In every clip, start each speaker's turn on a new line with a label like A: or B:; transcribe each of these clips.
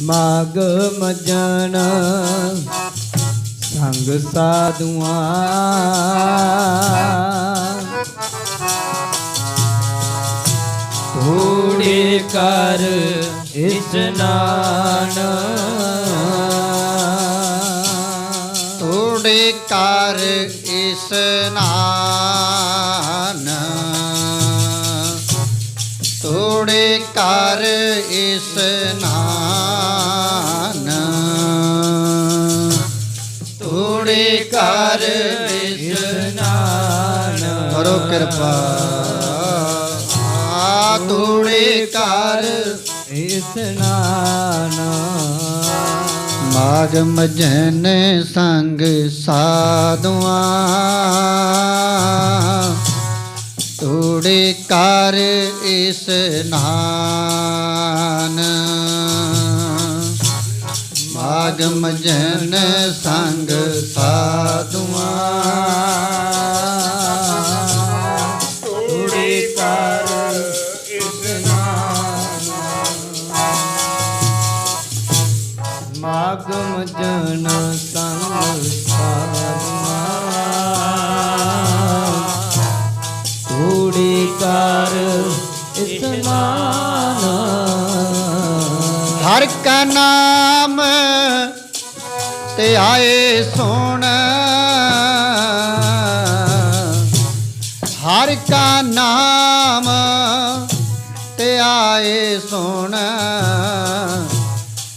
A: ਮਾਗ ਮਜਨ ਸੰਗ ਸਾਧੂਆਂ। ਥੋੜੇ ਕਰ ਇਸਨਾਨ
B: ਥੋੜੇ ਕਰ ਇਸਨਾਨ ਥੋੜੇ ਕਰ ਇਸਨਾਨ ਕਰ ਇਸਨਾਨ ਕਰੋ ਕਿਰਪਾ। ਆ ਥੋੜੇ ਕਰ
A: ਇਸਨਾਨ
B: ਮਾਗ ਮਜਨ ਸੰਗ ਸਾਧੂਆਂ। ਤੋੜੇ ਕਰ ਇਸਨਾਨ ਮਾਗ ਮਜਨ ਸੰਗ ਸਾਧੂਆਂ।
A: ਥੋੜੇ ਕਰ ਮਾਗਮ ਜਨ ਸੰਗ
B: ਹਰ ਕਾ ਨਾਮ ਤੇ ਆਏ ਸੁਣ। ਹਰ ਕਾ ਨਾਮ ਤੇ ਆਏ ਸੁਣ।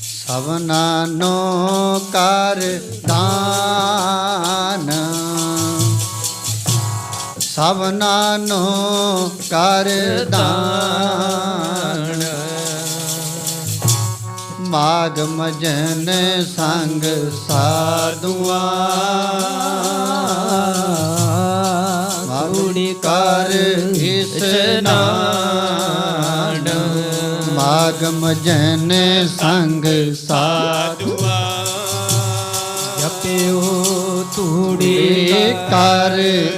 B: ਸਭਨਾ ਨੋ ਕਰ ਦਾਨ। ਸਭਨਾ ਨੋ ਕਰ ਦਾਨ। ਮਾਗ ਮਜਨ ਸੰਗ ਸਾਧੂਆਂ।
A: ਥੋੜੇ
B: ਕਰ ਇਸਨਾਨ ਮਾਗ ਮਜਨ ਸੰਗ ਸਾਧੂਆਂ।
A: ਜਪਿਓ ਤੂੜੀ
B: ਕਰ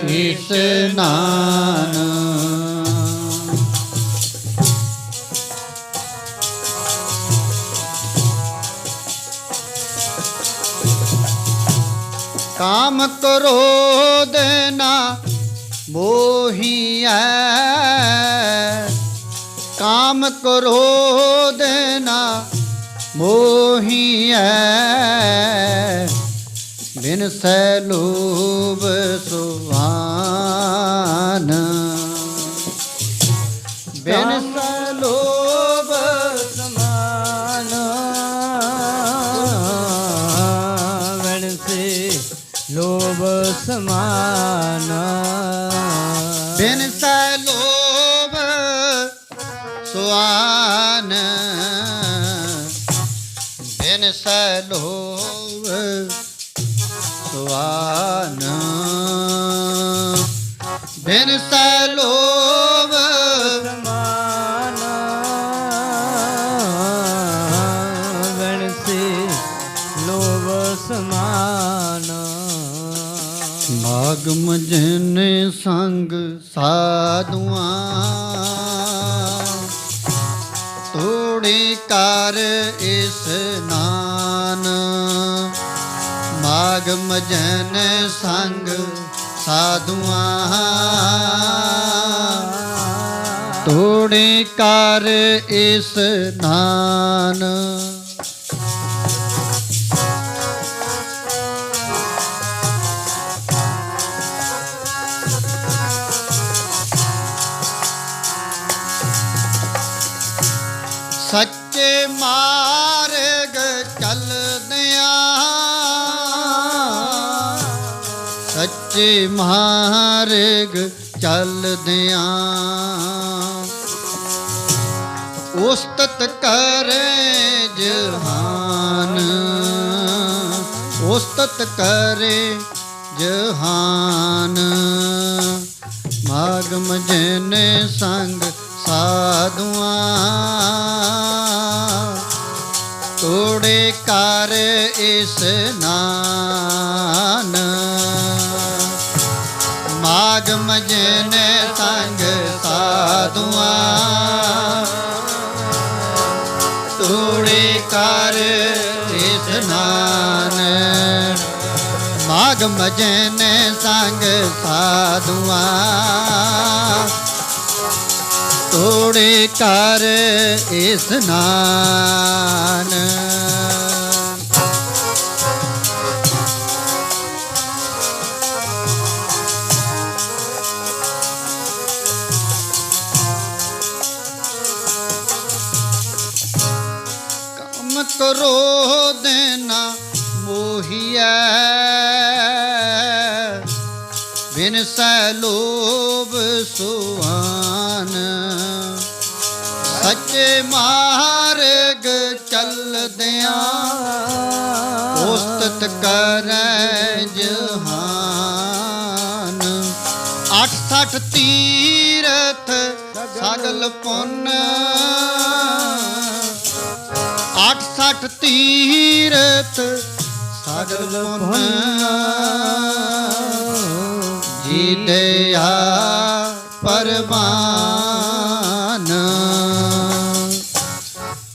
B: ਇਸਨਾਨ ਕਾਮ ਕ੍ਰੋਧ ਨਾ ਮੋਹੀਐ ਕਾਮ ਕ੍ਰੋਧ ਨਾ ਮੋਹੀਐ ਬਿਨ ਸੈ ਲੋਭ ਸੁਹਾਨ ਬਿਨ
A: ਸਮਾਨ
B: ਬਿਨ ਸੈ ਲੋਭ ਸੁਆਨ। ਬਿਨ ਸੈ ਲੋਭ ਸੁਆਨ। ਬਿਨ ਸੈ ਲੋਭ ਮਾਗਮ ਜਨ ਸੰਗ ਸਾਧੂਆਂ। ਤੋੜੇ ਕਰ ਇਸਨਾਨ ਮਾਗਮ ਜਨ ਸੰਗ ਸਾਧੂਆਂ। ਤੋੜੇ ਕਰ ਇਸਨਾਨ ਸੱਚੇ ਮਾਰਗ ਚੱਲਦਿਆਂ। ਸੱਚੇ ਮਾਰਗ ਚੱਲਦਿਆਂ। ਉਸਤਤ ਕਰੇ ਜਹਾਨ। ਉਸਤਤ ਕਰੇ ਜਹਾਨ। ਮਾਗਮ ਜਨ ਸੰਗ ਸਾਧੂਆਂ। ਕਰ ਇਸਨਾਨ ਮਾਗਮ ਜਨ ਸੰਗ ਸਾਧੂਆਂ। ਤੋੜੇ ਕਰ ਇਸਨਾਨ ਮਾਗ ਮਜਨ ਸੰਗ ਸਾਧੂਆਂ। ਤੋੜੇ ਕਰ ਇਸਨਾਨ ਕਰੋ ਦੇਣਾ ਮੋਹੀਐ। ਬਿਨ ਸੈ ਲੋਭ ਸੁਆਨ। ਸੱਚੇ ਮਾਰਗ ਚੱਲਦਿਆਂ ਉਸਤਤ ਕਰੈ ਜਹਾਨ। ਅੱਠ ਸੱਠ ਤੀਰਥ ਸਗਲ ਪੁੰਨ ਸੱਠ ਸੱਠ ਤੀਰਥ ਸਗਲ ਪੁੰਨ ਜੀ ਦਇਆ ਪਰਮਾਨ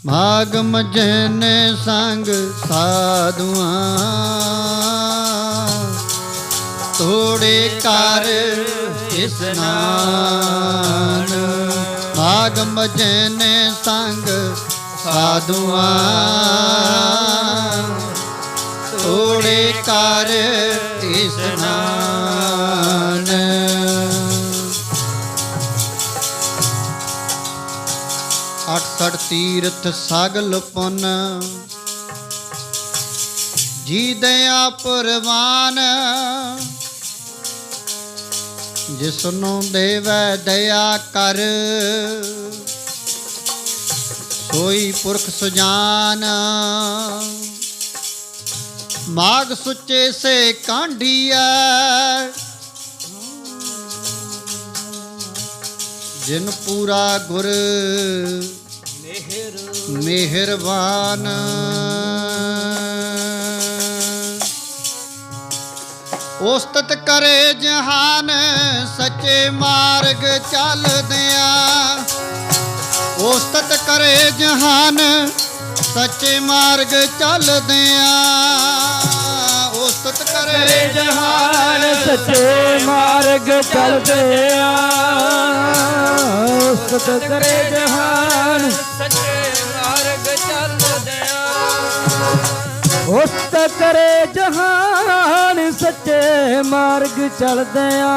B: ਭਾਗ ਮਜਨ ਸੰਗ ਸਾਧੂਆਂ, ਤੋੜੇ ਕਰ ਇਸਨਾਨ ਭਾਗ ਮਜਨ ਸੰਗ ਸਾਧੂਆਂ ਥੋੜੇ ਕਰ ਇਸਨਾਨ ਅੱਠ ਤੀਰਥ ਸਗਲ ਪੁੰਨ ਜੀ ਦਇਆ ਪੁਰਵਾਨ ਜਿਸ ਨੂੰ ਦੇਵੈ ਦਇਆ ਕਰ ਕੋਈ ਪੁਰਖ ਸੁਜਾਨ। ਮਾਗ ਸੁੱਚੇ ਸੇ ਕਾਂਢੀਐ। ਜਿਨ ਪੂਰਾ ਗੁਰ
A: ਮਿਹਰ
B: ਮਿਹਰਬਾਨ। ਉਸਤਤ ਕਰੇ ਜਹਾਨ, ਸੱਚੇ ਮਾਰਗ ਚੱਲਦਿਆਂ। ਉਸਤਤ ਕਰੇ ਜਹਾਨ ਸੱਚੇ ਮਾਰਗ ਚੱਲਦਿਆਂ। ਉਸਤਤ
A: ਕਰੇ ਜਹਾਨ ਸੱਚੇ ਮਾਰਗ ਚੱਲਦੇ ਆ ਉਸਤ ਕਰੇ ਜਹਾਨ ਸੱਚੇ ਮਾਰਗ ਚੱਲਦੇ ਆ ਉਸਤ ਕਰੇ ਜਹਾਨ ਸੱਚੇ ਮਾਰਗ ਚੱਲਦੇ ਆ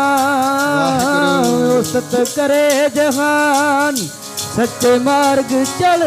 B: ਵਾਹਿਗੁਰੂ।
A: ਉਸਤ ਕਰੇ ਜਹਾਨ ਸੱਚੇ ਮਾਰਗ ਚੱਲ